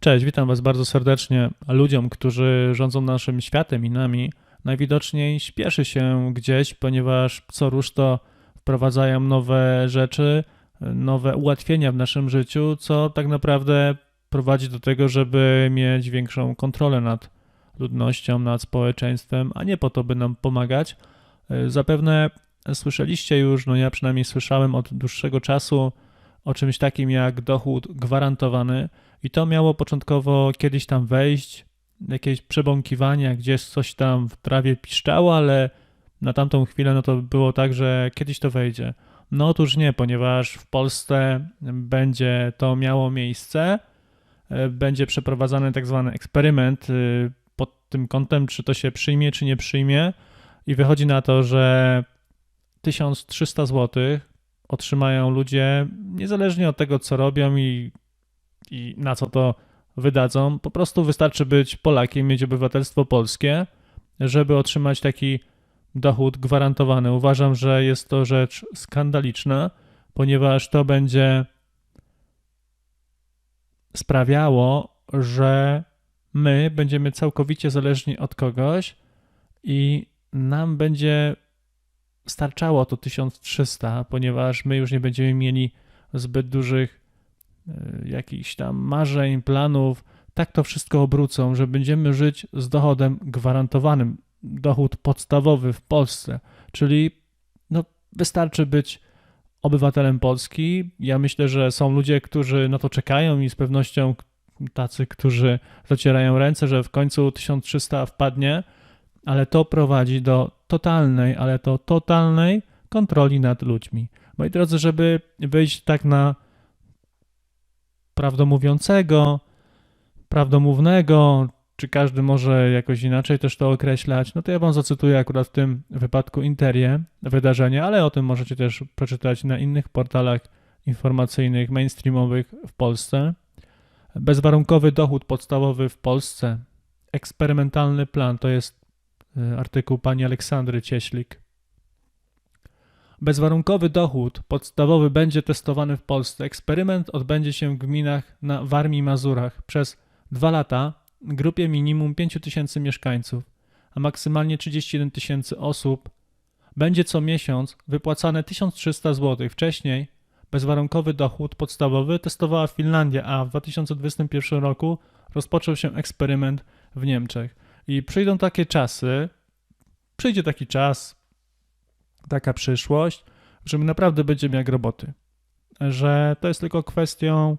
Cześć, witam Was bardzo serdecznie. Ludziom, którzy rządzą naszym światem i nami, najwidoczniej śpieszy się gdzieś, ponieważ co rusz to wprowadzają nowe rzeczy, nowe ułatwienia w naszym życiu, co tak naprawdę prowadzi do tego, żeby mieć większą kontrolę nad ludnością, nad społeczeństwem, a nie po to, by nam pomagać. Zapewne słyszeliście już, no ja przynajmniej słyszałem od dłuższego czasu o czymś takim jak dochód gwarantowany. I to miało początkowo kiedyś tam wejść, jakieś przebąkiwania, gdzieś coś tam w trawie piszczało, ale na tamtą chwilę no to było tak, że kiedyś to wejdzie. No otóż nie, ponieważ w Polsce będzie to miało miejsce, będzie przeprowadzany tak zwany eksperyment y, pod tym kątem, czy to się przyjmie, czy nie przyjmie. I wychodzi na to, że 1300 zł otrzymają ludzie niezależnie od tego, co robią i, i na co to wydadzą. Po prostu wystarczy być Polakiem, mieć obywatelstwo polskie, żeby otrzymać taki dochód gwarantowany. Uważam, że jest to rzecz skandaliczna, ponieważ to będzie sprawiało, że my będziemy całkowicie zależni od kogoś i nam będzie starczało to 1300, ponieważ my już nie będziemy mieli zbyt dużych e, jakichś tam marzeń, planów. Tak to wszystko obrócą, że będziemy żyć z dochodem gwarantowanym. Dochód podstawowy w Polsce, czyli no, wystarczy być obywatelem Polski. Ja myślę, że są ludzie, którzy na to czekają i z pewnością tacy, którzy zacierają ręce, że w końcu 1300 wpadnie, ale to prowadzi do totalnej, ale to totalnej kontroli nad ludźmi. Moi drodzy, żeby wyjść tak na prawdomówiącego, prawdomównego, czy każdy może jakoś inaczej też to określać, no to ja wam zacytuję akurat w tym wypadku Interię, wydarzenie, ale o tym możecie też przeczytać na innych portalach informacyjnych, mainstreamowych w Polsce. Bezwarunkowy dochód podstawowy w Polsce, eksperymentalny plan, to jest artykuł pani Aleksandry Cieślik. Bezwarunkowy dochód podstawowy będzie testowany w Polsce. Eksperyment odbędzie się w gminach na Warmii i Mazurach przez dwa lata grupie minimum 5 tysięcy mieszkańców, a maksymalnie 31 tysięcy osób. Będzie co miesiąc wypłacane 1300 zł. Wcześniej bezwarunkowy dochód podstawowy testowała Finlandia, a w 2021 roku rozpoczął się eksperyment w Niemczech. I przyjdą takie czasy, przyjdzie taki czas, taka przyszłość, że my naprawdę będziemy jak roboty. Że to jest tylko kwestią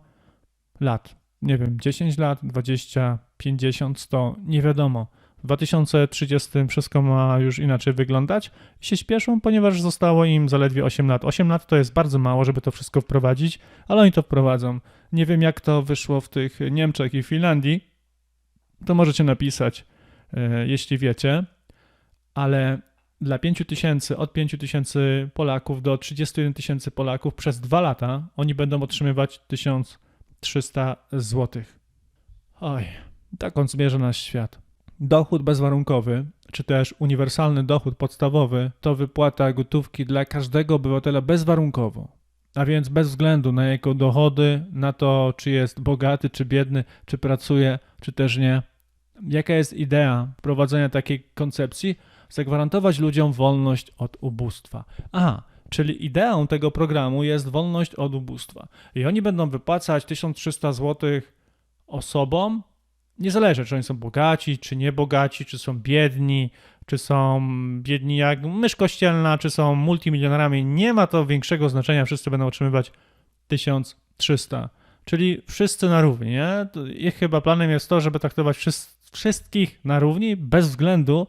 lat. Nie wiem, 10 lat, 20, 50, 100, nie wiadomo. W 2030 wszystko ma już inaczej wyglądać i się śpieszą, ponieważ zostało im zaledwie 8 lat. 8 lat to jest bardzo mało, żeby to wszystko wprowadzić, ale oni to wprowadzą. Nie wiem, jak to wyszło w tych Niemczech i Finlandii. To możecie napisać jeśli wiecie, ale dla 5 tysięcy, od 5 tysięcy Polaków do 31 tysięcy Polaków przez dwa lata oni będą otrzymywać 1300 zł. Oj, tak on zmierza nasz świat. Dochód bezwarunkowy, czy też uniwersalny dochód podstawowy, to wypłata gotówki dla każdego obywatela bezwarunkowo. A więc bez względu na jego dochody, na to, czy jest bogaty, czy biedny, czy pracuje, czy też nie, jaka jest idea prowadzenia takiej koncepcji? Zagwarantować ludziom wolność od ubóstwa. Aha, czyli ideą tego programu jest wolność od ubóstwa. I oni będą wypłacać 1300 zł osobom, niezależnie czy oni są bogaci, czy niebogaci, czy są biedni, czy są biedni jak mysz kościelna, czy są multimilionarami, nie ma to większego znaczenia, wszyscy będą otrzymywać 1300. Czyli wszyscy na równi, nie? Ich chyba planem jest to, żeby traktować wszyscy wszystkich na równi, bez względu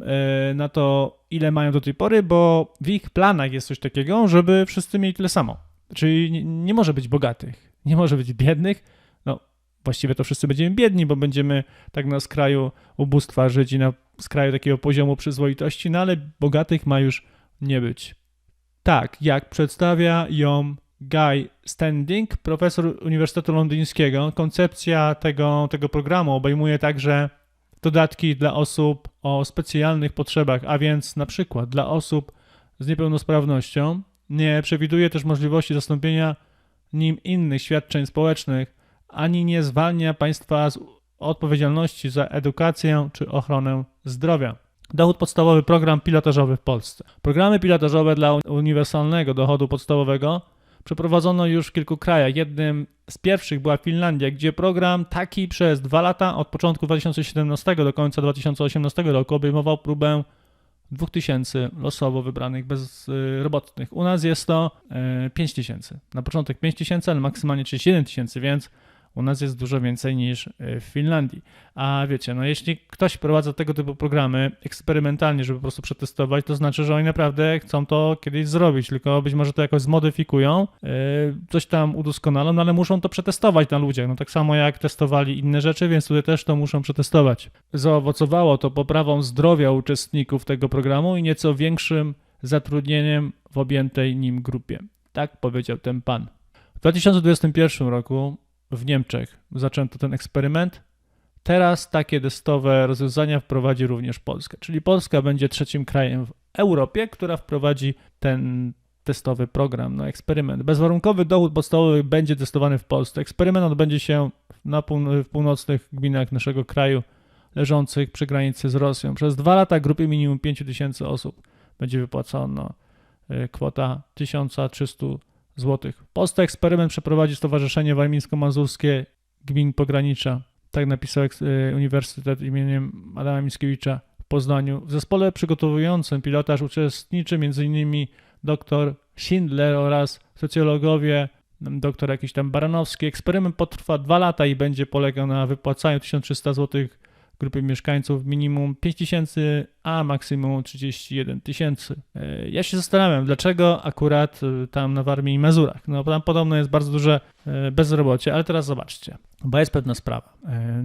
e, na to, ile mają do tej pory, bo w ich planach jest coś takiego, żeby wszyscy mieli tyle samo. Czyli nie, może być bogatych, nie może być biednych. No, właściwie to wszyscy będziemy biedni, bo będziemy tak na skraju ubóstwa żyć i na skraju takiego poziomu przyzwoitości, no ale bogatych ma już nie być. Tak, jak przedstawia ją Guy Standing, profesor Uniwersytetu Londyńskiego. Koncepcja tego, tego programu obejmuje także dodatki dla osób o specjalnych potrzebach, a więc na przykład dla osób z niepełnosprawnością. Nie przewiduje też możliwości zastąpienia nim innych świadczeń społecznych, ani nie zwalnia państwa z odpowiedzialności za edukację czy ochronę zdrowia. Dochód podstawowy, program pilotażowy w Polsce. Programy pilotażowe dla uniwersalnego dochodu podstawowego przeprowadzono już w kilku krajach. Jednym z pierwszych była Finlandia, gdzie program taki przez dwa lata, od początku 2017 do końca 2018 roku, obejmował próbę 2000 losowo wybranych bezrobotnych. U nas jest to e, 5000. Na początek 5000, ale maksymalnie 31 tysięcy, więc u nas jest dużo więcej niż e, w Finlandii. A wiecie, no jeśli ktoś wprowadza tego typu programy eksperymentalnie, żeby po prostu przetestować, to znaczy, że oni naprawdę chcą to kiedyś zrobić, tylko być może to jakoś zmodyfikują, e, coś tam udoskonalą, no ale muszą to przetestować na ludziach. No tak samo jak testowali inne rzeczy, więc tutaj też to muszą przetestować. Zaowocowało to poprawą zdrowia uczestników tego programu i nieco większym zatrudnieniem w objętej nim grupie. Tak powiedział ten pan. W 2021 roku w Niemczech zaczęto ten eksperyment. Teraz takie testowe rozwiązania wprowadzi również Polska, czyli Polska będzie trzecim krajem w Europie, która wprowadzi ten testowy program, no eksperyment. Bezwarunkowy dochód podstawowy będzie testowany w Polsce. Eksperyment odbędzie się na pół- w północnych gminach naszego kraju, leżących przy granicy z Rosją. Przez dwa lata grupie minimum 5 tysięcy osób będzie wypłacona y, kwota 1300 zł. Polsce eksperyment przeprowadzi Stowarzyszenie Warmińsko-Mazurskie Gmin Pogranicza. Tak napisał y, Uniwersytet imieniem Adama Mickiewicza w Poznaniu. W zespole przygotowującym pilotaż uczestniczy m.in. dr Schindler oraz socjologowie, doktor jakiś tam Baranowski. Eksperyment potrwa dwa lata i będzie polegał na wypłacaniu 1300 zł grupy mieszkańców minimum 5000, a maksimum 31 tysięcy. E, Ja się zastanawiam, dlaczego akurat e, tam na Warmii i Mazurach. No tam podobno jest bardzo duże e, bezrobocie, ale teraz zobaczcie, bo jest pewna sprawa.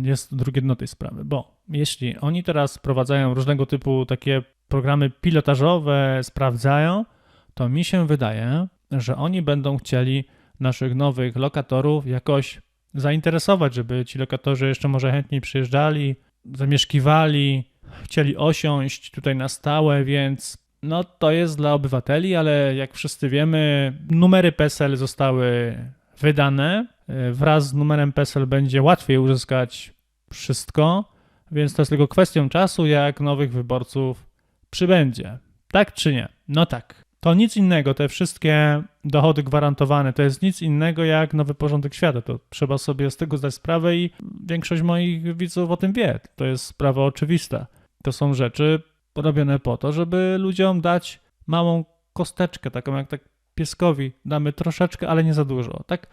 Jest drugie dno tej sprawy, bo jeśli oni teraz wprowadzają różnego typu takie programy pilotażowe, sprawdzają, to mi się wydaje, że oni będą chcieli naszych nowych lokatorów jakoś zainteresować, żeby ci lokatorzy jeszcze może chętniej przyjeżdżali, zamieszkiwali, chcieli osiąść tutaj na stałe, więc no to jest dla obywateli, ale jak wszyscy wiemy, numery PESEL zostały wydane. E, Wraz z numerem PESEL będzie łatwiej uzyskać wszystko, więc to jest tylko kwestią czasu, jak nowych wyborców przybędzie. Tak czy nie? No tak. To nic innego, te wszystkie dochody gwarantowane, to jest nic innego jak nowy porządek świata. To trzeba sobie z tego zdać sprawę i większość moich widzów o tym wie. To jest sprawa oczywista. To są rzeczy robione po to, żeby ludziom dać małą kosteczkę, taką jak tak pieskowi. Damy troszeczkę, ale nie za dużo. Tak,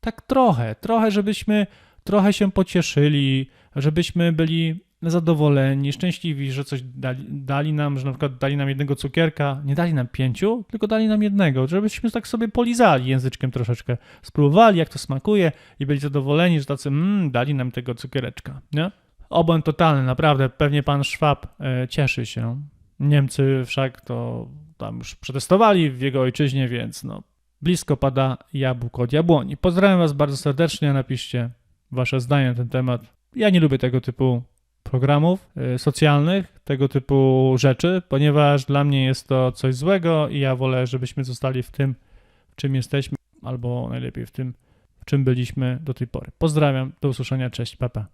tak trochę, trochę, żebyśmy trochę się pocieszyli, żebyśmy byli zadowoleni, szczęśliwi, że coś dali, dali nam, że na przykład dali nam jednego cukierka, nie dali nam pięciu, tylko dali nam jednego, żebyśmy tak sobie polizali języczkiem troszeczkę, spróbowali jak to smakuje i byli zadowoleni, że tacy, mmm, dali nam tego cukiereczka, nie? Obłęd totalny, naprawdę, pewnie pan Szwab e, cieszy się. Niemcy wszak to tam już przetestowali w jego ojczyźnie, więc no, blisko pada jabłko od jabłoni. Pozdrawiam was bardzo serdecznie, napiszcie wasze zdanie na ten temat. Ja nie lubię tego typu programów y, socjalnych, tego typu rzeczy, ponieważ dla mnie jest to coś złego i ja wolę, żebyśmy zostali w tym, w czym jesteśmy, albo najlepiej w tym, w czym byliśmy do tej pory. Pozdrawiam, do usłyszenia, cześć, papa.